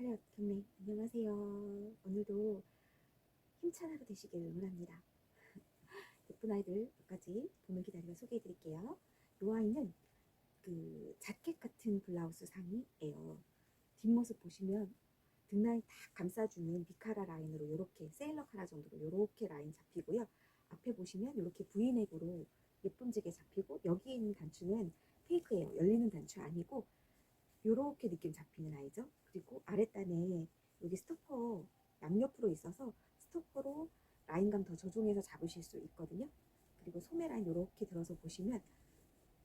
차렷 경례 안녕하세요. 오늘도 힘찬 하루 되시길 응원합니다. 예쁜 아이들 몇 가지 보면 기다리며 소개해 드릴게요. 이 아이는 그 자켓 같은 블라우스 상이에요. 뒷모습 보시면 등라인 다 감싸주는 비카라 라인으로 이렇게 세일러 카라 정도로 이렇게 라인 잡히고요. 앞에 보시면 이렇게 V넥으로 예쁨지게 잡히고 여기에 있는 단추는 페이크예요. 열리는 단추 아니고 요렇게 느낌 잡히는 아이죠. 그리고 아랫단에 여기 스토퍼 양옆으로 있어서 스토퍼로 라인감 더 조정해서 잡으실 수 있거든요. 그리고 소매 라인 요렇게 들어서 보시면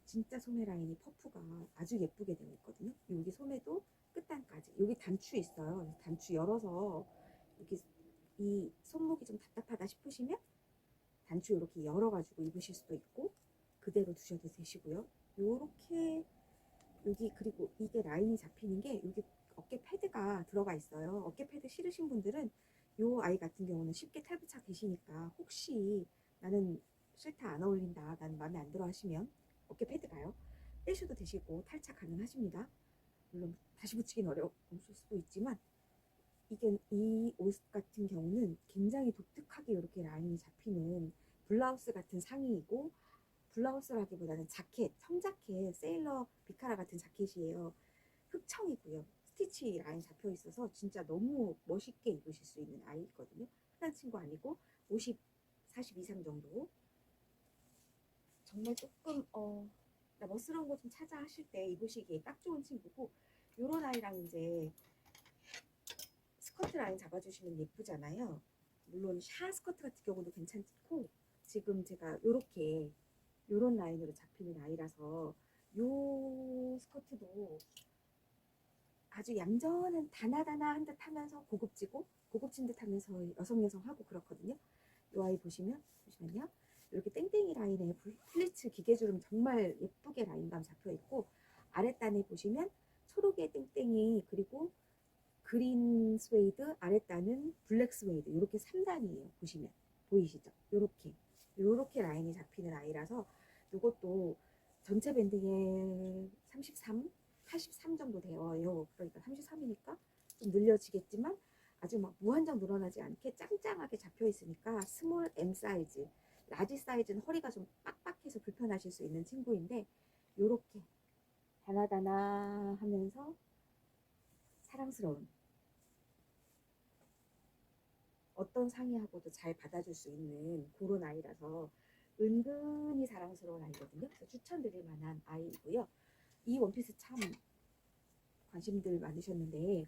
진짜 소매 라인이 퍼프가 아주 예쁘게 되어 있거든요. 여기 소매도 끝단까지 여기 단추 있어요. 단추 열어서 여기 이 손목이 좀 답답하다 싶으시면 단추 이렇게 열어가지고 입으실 수도 있고 그대로 두셔도 되시고요. 요렇게 여기 그리고 이게 라인이 잡히는 게 여기 어깨 패드가 들어가 있어요. 어깨 패드 싫으신 분들은 요 아이 같은 경우는 쉽게 탈부착 되시니까 혹시 나는 싫다 안 어울린다 나는 마음에 안 들어 하시면 어깨 패드가요. 떼셔도 되시고 탈착 가능하십니다. 물론 다시 붙이긴 어려울 수도 있지만 이게 이 옷 같은 경우는 굉장히 독특하게 이렇게 라인이 잡히는 블라우스 같은 상의이고 블라우스라기보다는 자켓, 청자켓, 세일러 비카라 같은 자켓이에요. 흑청이고요. 스티치 라인 잡혀 있어서 진짜 너무 멋있게 입으실 수 있는 아이거든요. 흔한 친구 아니고 50, 40 이상 정도. 정말 조금 어, 나 멋스러운 거 좀 찾아 하실 때 입으시기에 딱 좋은 친구고 요런 아이랑 이제 스커트 라인 잡아주시면 예쁘잖아요. 물론 샤 스커트 같은 경우도 괜찮고 지금 제가 요렇게 요런 라인으로 잡히는 아이라서 요 스커트도 아주 얌전한 다나다나한 듯 하면서 고급지고 고급진 듯 하면서 여성 여성하고 그렇거든요. 요 아이 보시면 보시면요. 이렇게 땡땡이 라인에 플- 플리츠 기계주름 정말 예쁘게 라인감 잡혀 있고 아랫단에 보시면 초록의 땡땡이 그리고 그린 스웨이드 아랫단은 블랙 스웨이드 이렇게 3단이에요. 보시면 보이시죠? 요렇게 요렇게 라인이 잡히는 아이라서 이것도 전체 밴딩에 33, 83 정도 되어요. 그러니까 33이니까 좀 늘려지겠지만 아주 막 무한정 늘어나지 않게 짱짱하게 잡혀 있으니까 스몰 M 사이즈, 라지 사이즈는 허리가 좀 빡빡해서 불편하실 수 있는 친구인데 요렇게 다나다나 하면서 사랑스러운 어떤 상의하고도 잘 받아줄 수 있는 그런 아이라서 은근히 사랑스러운 아이거든요. 그래서 추천드릴 만한 아이이고요. 이 원피스 참 관심들 많으셨는데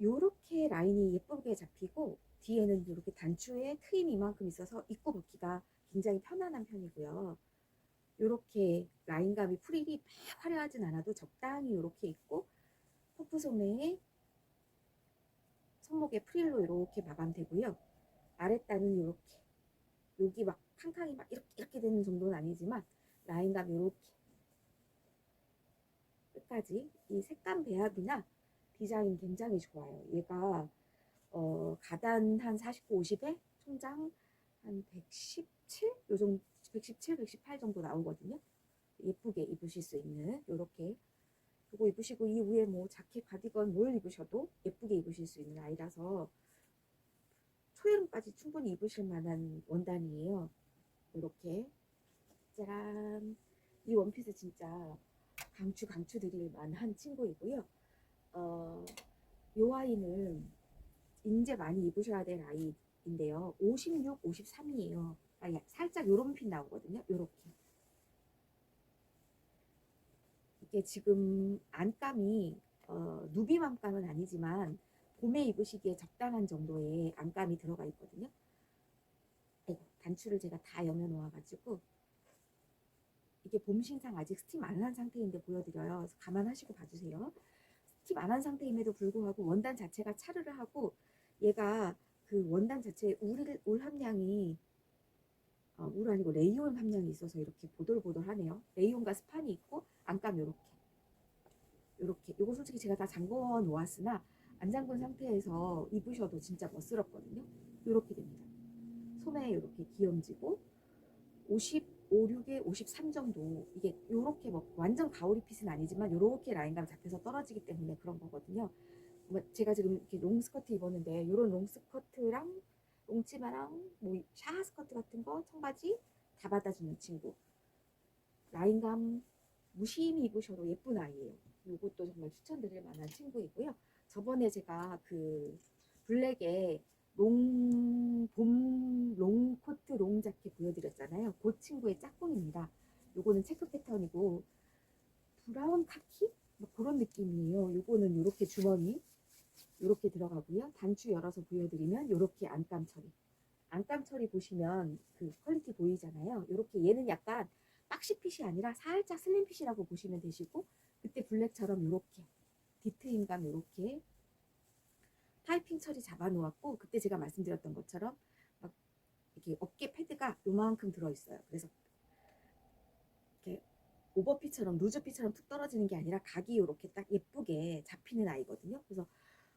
요렇게 라인이 예쁘게 잡히고 뒤에는 이렇게 단추에 트임이 이만큼 있어서 입고 벗기가 굉장히 편안한 편이고요. 요렇게 라인감이 프릴이 막 화려하진 않아도 적당히 요렇게 있고 퍼프 소매에 손목에 프릴로 이렇게 마감되고요. 아랫단은 이렇게 여기 막 캉캉이 막 이렇게 이렇게 되는 정도는 아니지만 라인감 이렇게 끝까지 이 색감 배합이나 디자인 굉장히 좋아요. 얘가 어, 가단 한 49, 50에 총장 한 117? 요 정도 117, 118 정도 나오거든요. 예쁘게 입으실 수 있는 요렇게 요거 입으시고 이 위에 뭐 자켓, 가디건 뭘 입으셔도 예쁘게 입으실 수 있는 아이라서 초여름까지 충분히 입으실 만한 원단이에요. 이렇게 짜란 이 원피스 진짜 강추 강추 드릴 만한 친구이고요. 어, 요 아이는 인제 많이 입으셔야 될 아이인데요. 56, 53이에요. 아, 살짝 요런 핀 나오거든요. 요렇게. 이게 지금 안감이 어, 누빔 안감은 아니지만 봄에 입으시기에 적당한 정도의 안감이 들어가 있거든요. 단추를 제가 다 여며 놓아가지고 이게 봄 신상 아직 스팀 안 한 상태인데 보여드려요. 감안하시고 봐주세요. 스팀 안 한 상태임에도 불구하고 원단 자체가 차르르 하고 얘가 그 원단 자체에 울, 울 함량이 어, 울 아니고 레이온 함량이 있어서 이렇게 보들보들하네요. 레이온과 스판이 있고 안감 요렇게 요렇게 요거 솔직히 제가 다 잠궈 놓았으나 안 잠근 상태에서 입으셔도 진짜 멋스럽거든요. 요렇게 됩니다. 소매에 요렇게 귀염지고 55, 6에 53 정도 이게 요렇게 뭐 완전 가오리 핏은 아니지만 요렇게 라인감 잡혀서 떨어지기 때문에 그런 거거든요. 뭐 제가 지금 이렇게 롱 스커트 입었는데 이런 롱 스커트랑 롱치마랑 뭐샤 스커트 같은 거 청바지 다 받아주는 친구. 라인감 무심히 입으셔도 예쁜 아이예요. 이것도 정말 추천드릴 만한 친구이고요. 저번에 제가 그 블랙에 롱, 봄, 롱 코트, 롱 자켓 보여드렸잖아요. 그 친구의 짝꿍입니다. 요거는 체크 패턴이고, 브라운 카키? 뭐 그런 느낌이에요. 요거는 요렇게 주머니, 요렇게 들어가고요. 단추 열어서 보여드리면 요렇게 안감 처리. 안감 처리 보시면 그 퀄리티 보이잖아요. 요렇게 얘는 약간 박시핏이 아니라 살짝 슬림핏이라고 보시면 되시고, 그때 블랙처럼 요렇게 디트인감 요렇게 파이핑 처리 잡아 놓았고 그때 제가 말씀드렸던 것처럼 막 이렇게 어깨 패드가 요만큼 들어 있어요. 그래서 이렇게 오버핏처럼 루즈핏처럼 툭 떨어지는 게 아니라 각이 이렇게 딱 예쁘게 잡히는 아이거든요. 그래서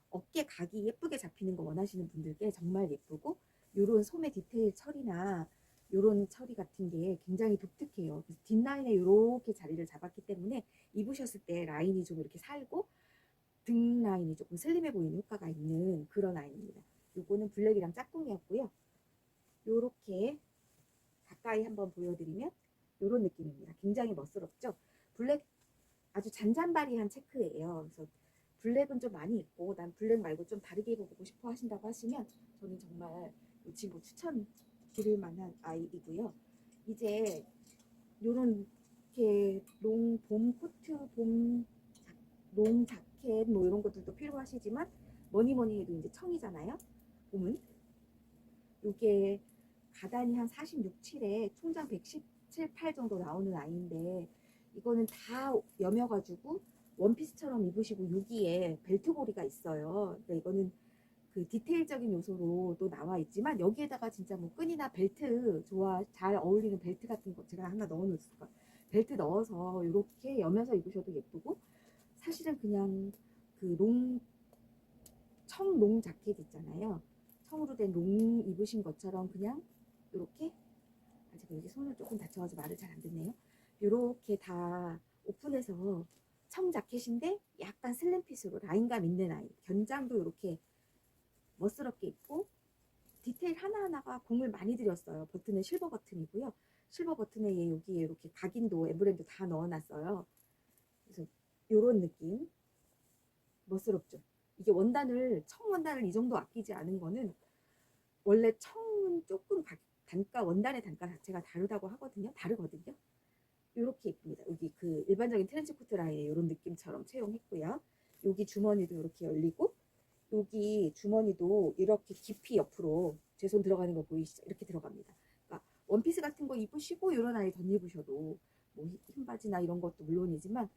어깨 각이 예쁘게 잡히는 거 원하시는 분들께 정말 예쁘고 요런 소매 디테일 처리나 요런 처리 같은 게 굉장히 독특해요. 뒷라인에 이렇게 자리를 잡았기 때문에 입으셨을 때 라인이 좀 이렇게 살고 등 라인이 조금 슬림해 보이는 효과가 있는 그런 아이입니다. 요거는 블랙이랑 짝꿍이었고요. 요렇게 가까이 한번 보여드리면 요런 느낌입니다. 굉장히 멋스럽죠? 블랙 아주 잔잔바리한 체크예요. 그래서 블랙은 좀 많이 입고 난 블랙 말고 좀 다르게 입어보고 싶어 하신다고 하시면 저는 정말 이 친구 추천 드릴 만한 아이이고요. 이제 요런 이렇게 롱 봄 코트, 봄 자- 롱 자켓 뭐 이런 것들도 필요하시지만 뭐니 뭐니 해도 이제 청이잖아요. 봄은 요게 가단이 한 46, 7에 총장 117, 8 정도 나오는 아이인데 이거는 다 여며가지고 원피스처럼 입으시고 여기에 벨트고리가 있어요. 그러니까 이거는 그 디테일적인 요소로 또 나와 있지만 여기에다가 진짜 뭐 끈이나 벨트 좋아 잘 어울리는 벨트 같은 거 제가 하나 넣어 놓을 거예요. 벨트 넣어서 이렇게 여며서 입으셔도 예쁘고 사실은 그냥 그 롱 청롱 자켓 있잖아요. 청으로 된 롱 입으신 것처럼 그냥 이렇게 아 제가 여기 손을 조금 다쳐가지고 말을 잘 안 듣네요. 이렇게 다 오픈해서 청 자켓인데 약간 슬림핏으로 라인감 있는 아이 견장도 이렇게 멋스럽게 입고 디테일 하나하나가 공을 많이 들였어요. 버튼은 실버 버튼이고요. 실버 버튼에 얘 여기에 이렇게 각인도 엠블렘도 다 넣어놨어요. 이런 느낌 멋스럽죠. 이게 원단을 청 원단을 이 정도 아끼지 않은 거는 원래 청은 조금 가- 단가 원단의 단가 자체가 다르다고 하거든요. 다르거든요. 이렇게 입습니다. 여기 그 일반적인 트렌치 코트 라인에 이런 느낌처럼 채용했고요. 여기 주머니도 이렇게 열리고 여기 주머니도 이렇게 깊이 옆으로 제 손 들어가는 거 보이시죠? 이렇게 들어갑니다. 그러니까 원피스 같은 거 입으시고 이런 아이 덧입으셔도 뭐 흰- 흰 바지나 이런 것도 물론이지만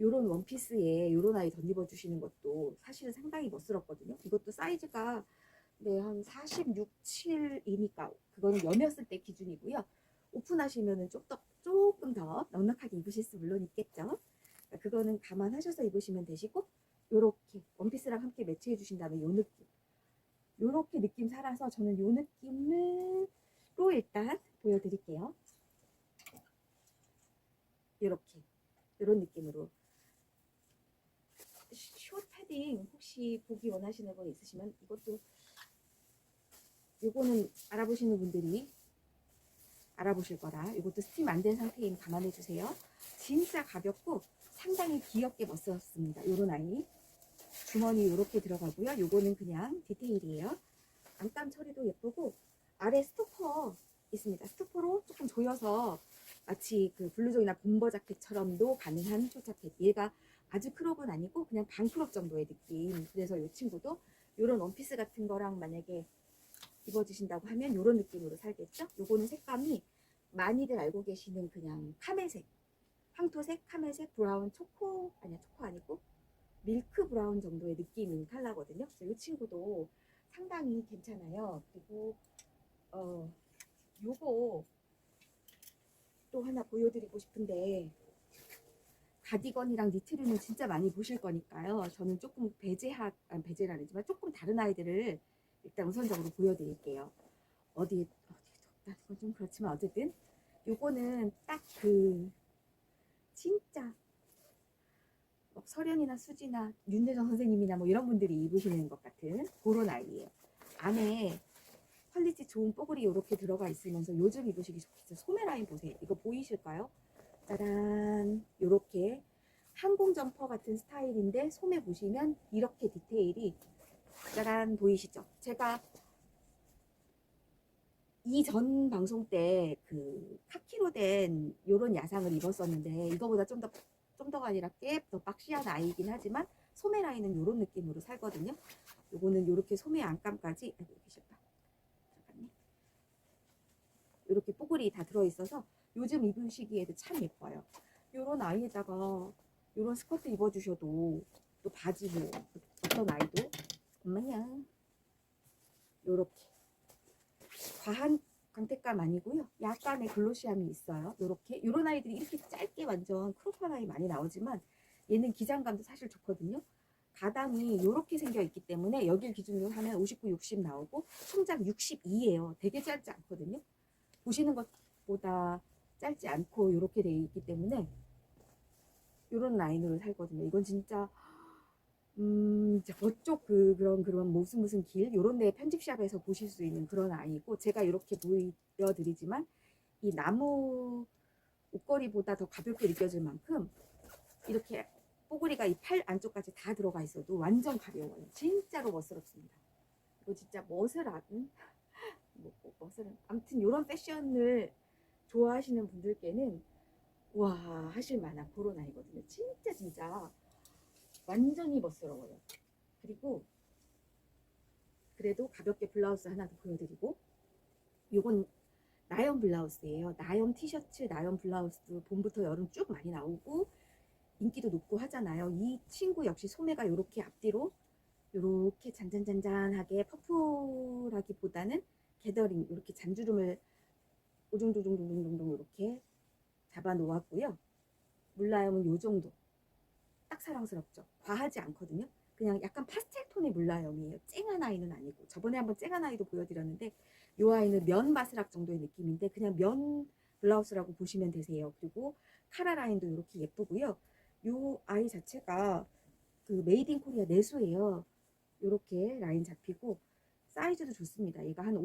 이런 원피스에 이런 아이 덧입어 주시는 것도 사실은 상당히 멋스럽거든요. 이것도 사이즈가 네, 한 46, 7이니까 그거는 여몄을 때 기준이고요. 오픈하시면은 조금 조금 더 넉넉하게 입으실 수 물론 있겠죠. 그러니까 그거는 감안하셔서 입으시면 되시고 요렇게 원피스랑 함께 매치해 주신 다음에 요 느낌 요렇게 느낌 살아서 저는 요 느낌으로 일단 보여드릴게요. 요렇게 요런 느낌으로 숏 패딩 혹시 보기 원하시는 분 있으시면 이것도 요거는 알아보시는 분들이 알아보실 거라 이것도 스팀 안 된 상태임 감안해 주세요. 진짜 가볍고 상당히 귀엽게 멋스럽습니다. 요런 아이 주머니 이렇게 들어가고요. 요거는 그냥 디테일이에요. 안감 처리도 예쁘고 아래 스토퍼 있습니다. 스토퍼로 조금 조여서 마치 그 블루종이나 bomber 자켓처럼도 가능한 숏 자켓. 얘가 아주 크롭은 아니고 그냥 반 크롭 정도의 느낌. 그래서 이 친구도 이런 원피스 같은 거랑 만약에 입어주신다고 하면 이런 느낌으로 살겠죠? 요거는 색감이 많이들 알고 계시는 그냥 카멜색, 황토색, 카멜색, 브라운, 초코 아니야 초코 아니고 밀크 브라운 정도의 느낌인 컬러거든요. 그래서 이 친구도 상당히 괜찮아요. 그리고 어 요거 또 하나 보여드리고 싶은데 가디건이랑 니트류는 진짜 많이 보실 거니까요. 저는 조금 배제하, 아니 배제는 아니지만 조금 다른 아이들을 일단 우선적으로 보여드릴게요. 어디, 어디. 그건 좀 그렇지만 어쨌든 요거는 딱 그 진짜 막 설현이나 수지나 윤대정 선생님이나 뭐 이런 분들이 입으시는 것 같은 그런 아이예요. 안에 퀄리티 좋은 뽀글이 이렇게 들어가 있으면서 요즘 입으시기 좋겠죠. 소매 라인 보세요. 이거 보이실까요? 짜란 이렇게 항공 점퍼 같은 스타일인데 소매 보시면 이렇게 디테일이 짜란 보이시죠? 제가 이전 방송 때 그 카키로 된 요런 야상을 입었었는데 이거보다 좀 더 좀 더가 아니라 꽤 더 박시한 아이긴 하지만 소매 라인은 요런 느낌으로 살거든요. 요거는 요렇게 소매 안감까지 아이고 여기 싫다. 잠깐만. 요렇게 뽀글이 다 들어있어서 요즘 입으시기에도 참 예뻐요. 요런 아이에다가 요런 스커트 입어주셔도 또 바지 뭐 어떤 아이도 잠깐만요. 요렇게 과한 광택감 아니고요. 약간의 글로시함이 있어요. 요렇게 이런 아이들이 이렇게 짧게 완전 크롭한 아이 많이 나오지만 얘는 기장감도 사실 좋거든요. 가당이 이렇게 생겨 있기 때문에 여길 기준으로 하면 59, 60 나오고 총장 62예요. 되게 짧지 않거든요. 보시는 것보다 짧지 않고 이렇게 돼 있기 때문에 이런 라인으로 살거든요. 이건 진짜 음, 저쪽 그, 그런, 그런 무슨 무슨 길, 요런 데 편집샵에서 보실 수 있는 그런 아이고, 제가 이렇게 보여드리지만, 이 나무 옷걸이보다 더 가볍게 느껴질 만큼, 이렇게 뽀글이가 이 팔 안쪽까지 다 들어가 있어도 완전 가벼워요. 진짜로 멋스럽습니다. 이거 진짜 멋을 아는, 뭐, 뭐 멋을, 아무튼 요런 패션을 좋아하시는 분들께는, 와, 하실 만한 그런 아이거든요. 진짜, 진짜. 완전히 멋스러워요. 그리고 그래도 가볍게 블라우스 하나 더 보여드리고 요건 나염 블라우스예요. 나염 티셔츠, 나염 블라우스 봄부터 여름 쭉 많이 나오고 인기도 높고 하잖아요. 이 친구 역시 소매가 이렇게 앞뒤로 이렇게 잔잔잔잔하게 퍼플하기보다는 게더링 이렇게 잔주름을 오종조종종종종 이렇게 잡아 놓았고요. 물라염은 요 정도 딱 사랑스럽죠. 과하지 않거든요. 그냥 약간 파스텔 톤의 물라염이에요. 쨍한 아이는 아니고 저번에 한번 쨍한 아이도 보여드렸는데 이 아이는 면 바스락 정도의 느낌인데 그냥 면 블라우스라고 보시면 되세요. 그리고 카라 라인도 이렇게 예쁘고요. 이 아이 자체가 그 메이드 인 코리아 내수예요. 이렇게 라인 잡히고 사이즈도 좋습니다. 얘가 한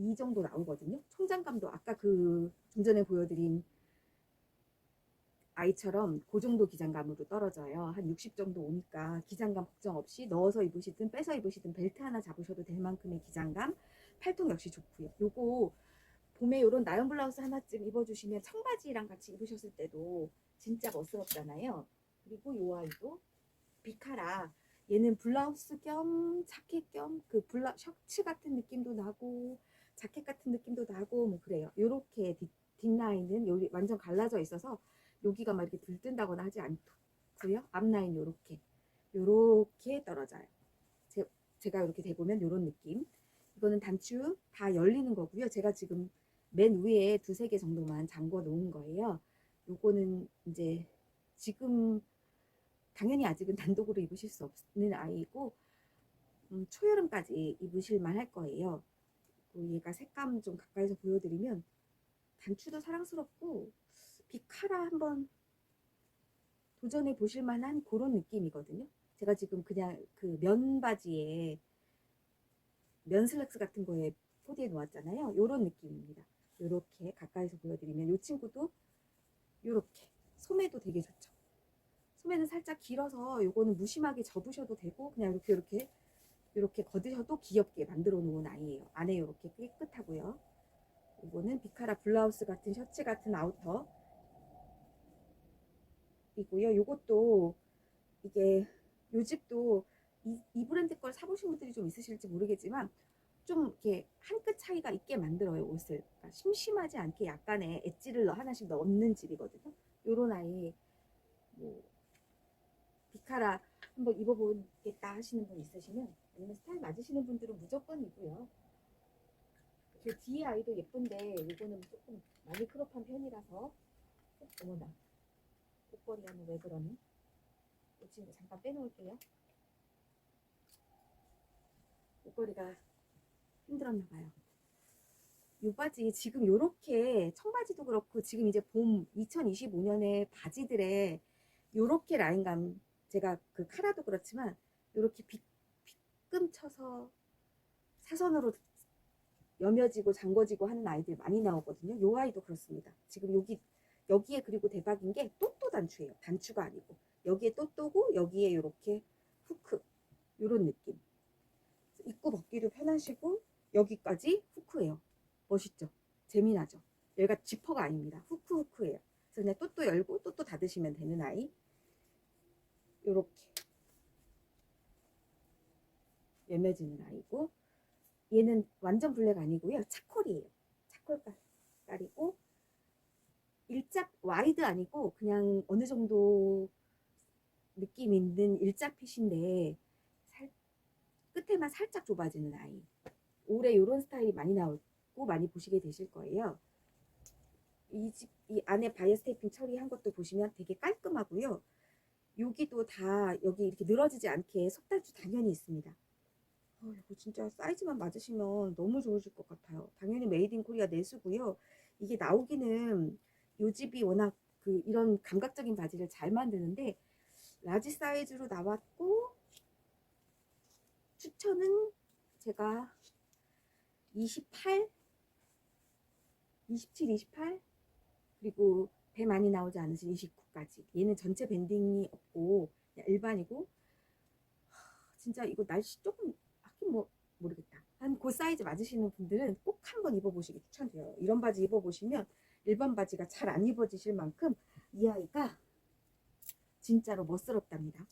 52 정도 나오거든요. 총장감도 아까 그 좀 전에 보여드린 아이처럼 그 정도 기장감으로 떨어져요. 한 60 정도 오니까 기장감 걱정 없이 넣어서 입으시든 빼서 입으시든 벨트 하나 잡으셔도 될 만큼의 기장감. 팔통 역시 좋고요. 요거 봄에 요런 나연 블라우스 하나쯤 입어주시면 청바지랑 같이 입으셨을 때도 진짜 멋스럽잖아요. 그리고 요 아이도 비카라. 얘는 블라우스 겸 자켓 겸 그 블라 셔츠 같은 느낌도 나고 자켓 같은 느낌도 나고 뭐 그래요. 요렇게 뒷, 뒷라인은 여기 완전 갈라져 있어서 여기가 막 이렇게 들뜬다거나 하지 않고요. 앞라인 요렇게 떨어져요. 제, 제가 이렇게 대보면 요런 느낌. 이거는 단추 다 열리는 거고요. 제가 지금 맨 위에 두세 개 정도만 잠궈 놓은 거예요. 요거는 이제 지금 당연히 아직은 단독으로 입으실 수 없는 아이고 음, 초여름까지 입으실 만 할 거예요. 그리고 얘가 색감 좀 가까이서 보여드리면 단추도 사랑스럽고 비카라 한번 도전해 보실 만한 그런 느낌이거든요. 제가 지금 그냥 그 면 바지에 면 슬랙스 같은 거에 포디해 놓았잖아요. 요런 느낌입니다. 요렇게 가까이서 보여드리면 이 친구도 요렇게 소매도 되게 좋죠. 소매는 살짝 길어서 요거는 무심하게 접으셔도 되고 그냥 이렇게 이렇게 이렇게 걷으셔도 귀엽게 만들어 놓은 아이예요. 안에 이렇게 깨끗하고요. 이거는 비카라 블라우스 같은 셔츠 같은 아우터 이고요. 요것도 이게 요 집도 이, 이 브랜드 걸 사보신 분들이 좀 있으실지 모르겠지만 좀 이렇게 한 끗 차이가 있게 만들어요 옷을 그러니까 심심하지 않게 약간의 엣지를 넣- 하나씩 넣는 집이거든요. 요런 아이 뭐 비카라 한번 입어보겠다 하시는 분 있으시면 아니면 스타일 맞으시는 분들은 무조건이고요. 그 뒤에 아이도 예쁜데 이거는 조금 많이 크롭한 편이라서 어머나 옷걸이 하면 왜 그러니? 이 친구 잠깐 빼놓을게요. 옷걸이가 힘들었나 봐요. 요 바지 지금 요렇게 청바지도 그렇고 지금 이제 봄 2025년에 바지들의 요렇게 라인감 제가 그 카라도 그렇지만 요렇게 빗, 빗금 쳐서 사선으로 여며지고 잠궈지고 하는 아이들 많이 나오거든요. 요 아이도 그렇습니다. 지금 여기 여기에 그리고 대박인 게 또또 단추예요. 단추가 아니고 여기에 또또고 여기에 요렇게 후크 요런 느낌. 입고 벗기도 편하시고 여기까지 후크예요. 멋있죠? 재미나죠? 여기가 지퍼가 아닙니다. 후크 후크예요. 그래서 그냥 또또 열고 또또 닫으시면 되는 아이. 요렇게 여며지는 아이고 얘는 완전 블랙 아니고요. 차콜이에요. 차콜 깔이고 일자 와이드 아니고 그냥 어느 정도 느낌 있는 일자 핏인데 살, 끝에만 살짝 좁아지는 아이. 올해 이런 스타일이 많이 나오고 많이 보시게 되실 거예요. 이 집, 이 안에 바이어 스 테이핑 처리한 것도 보시면 되게 깔끔하고요. 여기도 다 여기 이렇게 늘어지지 않게 속달주 당연히 있습니다. 어, 이거 진짜 사이즈만 맞으시면 너무 좋으실 것 같아요. 당연히 메이드 인 코리아 내수고요. 이게 나오기는 요 집이 워낙 그 이런 감각적인 바지를 잘 만드는데 라지 사이즈로 나왔고 추천은 제가 28, 27, 28 그리고 배 많이 나오지 않으신 29까지 얘는 전체 밴딩이 없고 일반이고 하, 진짜 이거 날씨 조금 뭐 모르겠다. 한 그 사이즈 맞으시는 분들은 꼭 한번 입어보시기 추천드려요. 이런 바지 입어보시면 일반 바지가 잘 안 입어지실 만큼 이 아이가 진짜로 멋스럽답니다.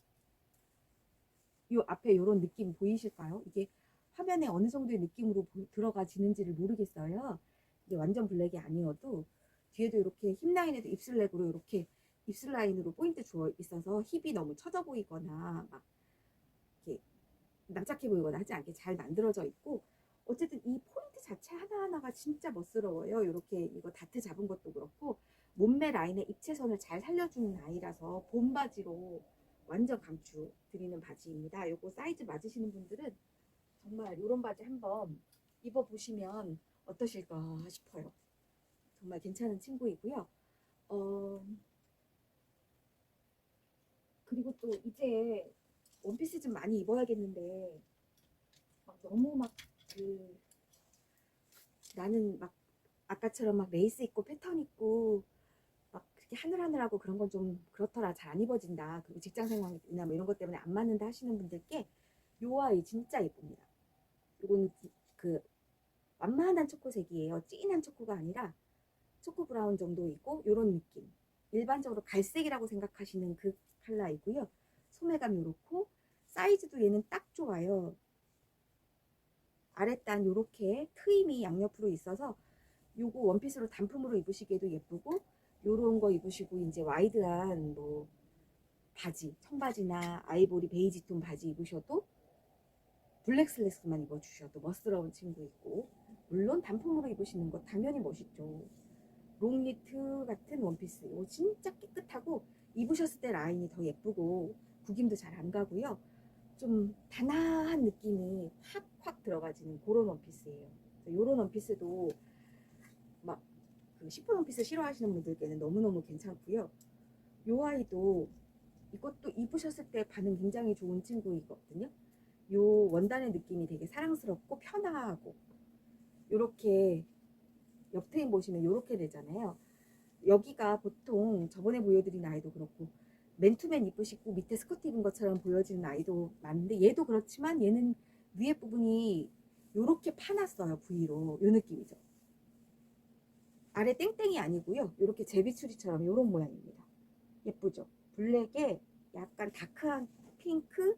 요 앞에 요런 느낌 보이실까요? 이게 화면에 어느 정도의 느낌으로 보- 들어가지는지를 모르겠어요. 이게 완전 블랙이 아니어도 뒤에도 이렇게 힙 라인에도 입술 렉으로 이렇게 입술 라인으로 포인트 주어 있어서 힙이 너무 처져 보이거나 막 납작해 보이거나 하지 않게 잘 만들어져 있고 어쨌든 이 포인트 자체 하나하나가 진짜 멋스러워요. 이렇게 이거 다트 잡은 것도 그렇고 몸매 라인의 입체선을 잘 살려주는 아이라서 봄 바지로 완전 감추 드리는 바지입니다. 요거 사이즈 맞으시는 분들은 정말 이런 바지 한번 입어보시면 어떠실까 싶어요. 정말 괜찮은 친구이고요. 어, 그리고 또 이제 원피스 좀 많이 입어야겠는데 막 너무 막 그 나는 막 아까처럼 막 레이스 있고 패턴 있고 막 그렇게 하늘하늘하고 그런 건 좀 그렇더라 잘 안 입어진다 그리고 직장 생활이나 뭐 이런 것 때문에 안 맞는다 하시는 분들께 요 아이 진짜 예쁩니다. 요거는 그 완만한 초코색이에요. 진한 초코가 아니라 초코 브라운 정도이고 요런 느낌. 일반적으로 갈색이라고 생각하시는 그 컬러이고요. 소매감 요렇고 사이즈도 얘는 딱 좋아요. 아랫단 요렇게 트임이 양옆으로 있어서 요거 원피스로 단품으로 입으시기에도 예쁘고 요런 거 입으시고 이제 와이드한 뭐 바지, 청바지나 아이보리 베이지 톤 바지 입으셔도 블랙 슬랙스만 입어주셔도 멋스러운 친구 있고 물론 단품으로 입으시는 거 당연히 멋있죠. 롱니트 같은 원피스 이거 진짜 깨끗하고 입으셨을 때 라인이 더 예쁘고 구김도 잘 안 가고요. 좀 단아한 느낌이 확확 들어가지는 그런 원피스예요. 이런 원피스도 막 그 시폰 원피스 싫어하시는 분들께는 너무너무 괜찮고요. 요 아이도 이것도 입으셨을 때 반응 굉장히 좋은 친구이거든요. 요 원단의 느낌이 되게 사랑스럽고 편하고 요렇게 옆트임 보시면 요렇게 되잖아요. 여기가 보통 저번에 보여드린 아이도 그렇고 맨투맨 입으시고 밑에 스커트 입은 것처럼 보여지는 아이도 많은데 얘도 그렇지만 얘는 위에 부분이 요렇게 파놨어요 V로 요 느낌이죠. 아래 땡땡이 아니고요. 요렇게 제비추리처럼 요런 모양입니다. 예쁘죠? 블랙에 약간 다크한 핑크,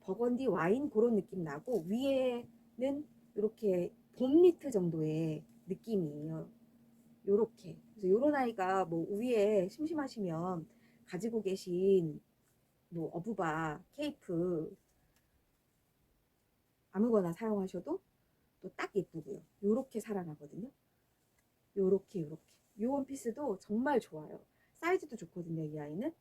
버건디 와인 그런 느낌 나고 위에는 이렇게 봄 니트 정도의 느낌이에요. 요렇게. 그래서 요런 아이가 뭐 위에 심심하시면 가지고 계신 뭐 어부바, 케이프 아무거나 사용하셔도 또 딱 예쁘고요. 요렇게 살아나거든요. 요렇게 요렇게. 요 원피스도 정말 좋아요. 사이즈도 좋거든요, 이 아이는.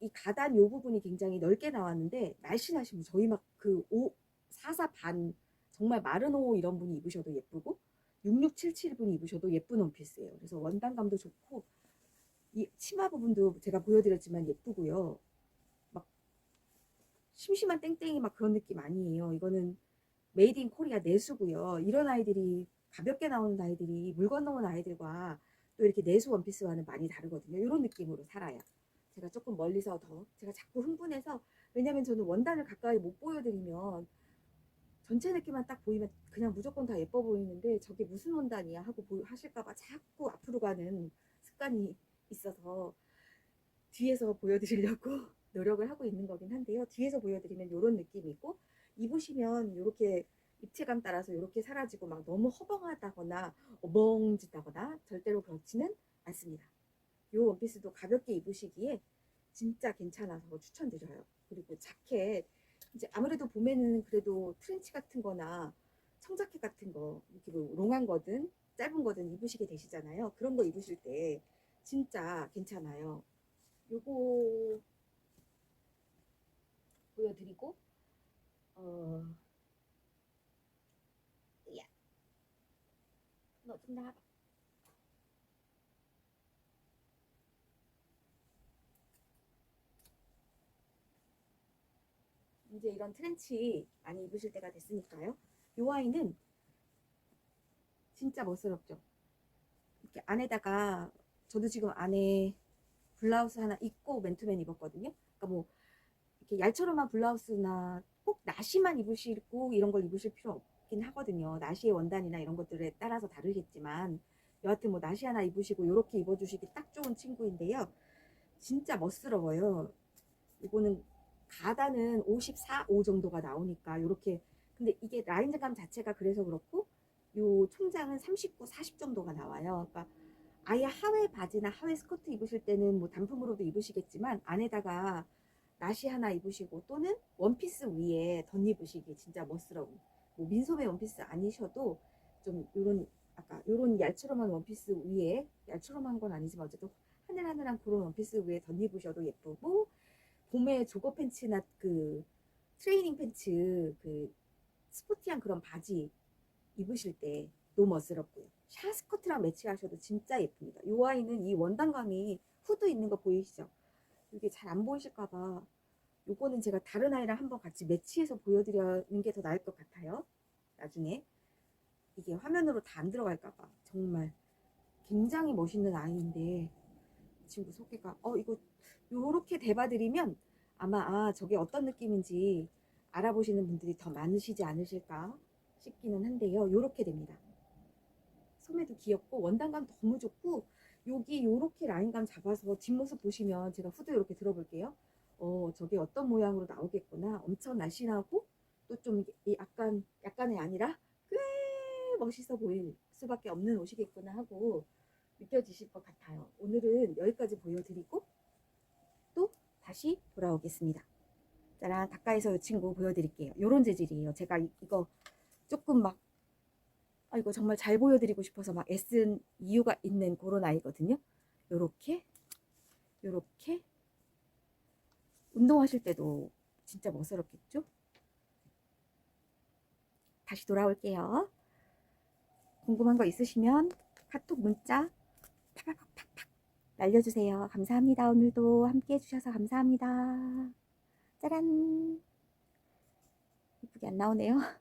이 가단 요 부분이 굉장히 넓게 나왔는데 날씬하신 분 저희 막 그 5, 44 반 정말 마른 옷 이런 분이 입으셔도 예쁘고 6677 분이 입으셔도 예쁜 원피스예요. 그래서 원단감도 좋고 이 치마 부분도 제가 보여드렸지만 예쁘고요. 막 심심한 땡땡이 막 그런 느낌 아니에요. 이거는 메이드 인 코리아 내수고요. 이런 아이들이 가볍게 나오는 아이들이 물 건너온 아이들과 또 이렇게 내수 원피스와는 많이 다르거든요. 이런 느낌으로 살아요. 제가 조금 멀리서 더 제가 자꾸 흥분해서 왜냐면 저는 원단을 가까이 못 보여드리면 전체 느낌만 딱 보이면 그냥 무조건 다 예뻐 보이는데 저게 무슨 원단이야 하고 보- 하실까봐 자꾸 앞으로 가는 습관이 있어서 뒤에서 보여드리려고 노력을 하고 있는 거긴 한데요. 뒤에서 보여드리면 이런 느낌이고 입으시면 이렇게 입체감 따라서 이렇게 사라지고 막 너무 허벙하다거나 어벙지다거나 절대로 그렇지는 않습니다. 이 원피스도 가볍게 입으시기에 진짜 괜찮아서 추천드려요. 그리고 자켓 이제 아무래도 봄에는 그래도 트렌치 같은 거나 청자켓 같은 거 이렇게 뭐 롱한 거든 짧은 거든 입으시게 되시잖아요. 그런 거 입으실 때 진짜 괜찮아요. 요거 보여드리고 어 야, 너 좀 나와봐. 이제 이런 트렌치 많이 입으실 때가 됐으니까요. 이 아이는 진짜 멋스럽죠. 이렇게 안에다가 저도 지금 안에 블라우스 하나 입고 맨투맨 입었거든요. 그러니까 뭐 이렇게 얄처럼한 블라우스나 꼭 나시만 입으시고 이런 걸 입으실 필요 없긴 하거든요. 나시의 원단이나 이런 것들에 따라서 다르겠지만 여하튼 뭐 나시 하나 입으시고 이렇게 입어주시기 딱 좋은 친구인데요. 진짜 멋스러워요. 이거는 가다는 54, 5 정도가 나오니까 이렇게 근데 이게 라인감 자체가 그래서 그렇고 요 총장은 39, 40 정도가 나와요. 그러니까 아예 하회 바지나 하회 스커트 입으실 때는 뭐 단품으로도 입으시겠지만 안에다가 나시 하나 입으시고 또는 원피스 위에 덧입으시기 진짜 멋스러운 뭐 민소매 원피스 아니셔도 좀 요런 아까 요런 얄처럼한 원피스 위에 얄처럼한 건 아니지만 어쨌든 하늘하늘한 그런 원피스 위에 덧입으셔도 예쁘고 봄에 조거 팬츠나 그 트레이닝 팬츠 그 스포티한 그런 바지 입으실 때 너무 멋스럽고요. 샤스커트랑 매치하셔도 진짜 예쁩니다. 이 아이는 이 원단감이 후드 있는 거 보이시죠? 이게 잘 안 보이실까봐 요거는 제가 다른 아이랑 한번 같이 매치해서 보여드리는 게 더 나을 것 같아요. 나중에 이게 화면으로 다 안 들어갈까봐 정말 굉장히 멋있는 아이인데 이 친구 소개가 어 이거 요렇게 대봐드리면 아마 아 저게 어떤 느낌인지 알아보시는 분들이 더 많으시지 않으실까 싶기는 한데요. 요렇게 됩니다. 소매도 귀엽고 원단감 너무 좋고 여기 요렇게 라인감 잡아서 뒷모습 보시면 제가 후드 이렇게 들어볼게요. 어 저게 어떤 모양으로 나오겠구나. 엄청 날씬하고 또 좀 약간 약간이 아니라 꽤 멋있어 보일 수밖에 없는 옷이겠구나 하고 느껴지실 것 같아요. 오늘은 여기까지 보여드리고 또 다시 돌아오겠습니다. 짜란 가까이서 이 친구 보여드릴게요. 요런 재질이에요. 제가 이, 이거 조금 막 아, 이거 정말 잘 보여드리고 싶어서 막 애쓴 이유가 있는 그런 아이거든요. 요렇게 요렇게 운동하실 때도 진짜 멋스럽겠죠? 다시 돌아올게요. 궁금한 거 있으시면 카톡 문자 팍팍팍팍 날려주세요. 감사합니다. 오늘도 함께 해주셔서 감사합니다. 짜란! 이쁘게 안 나오네요.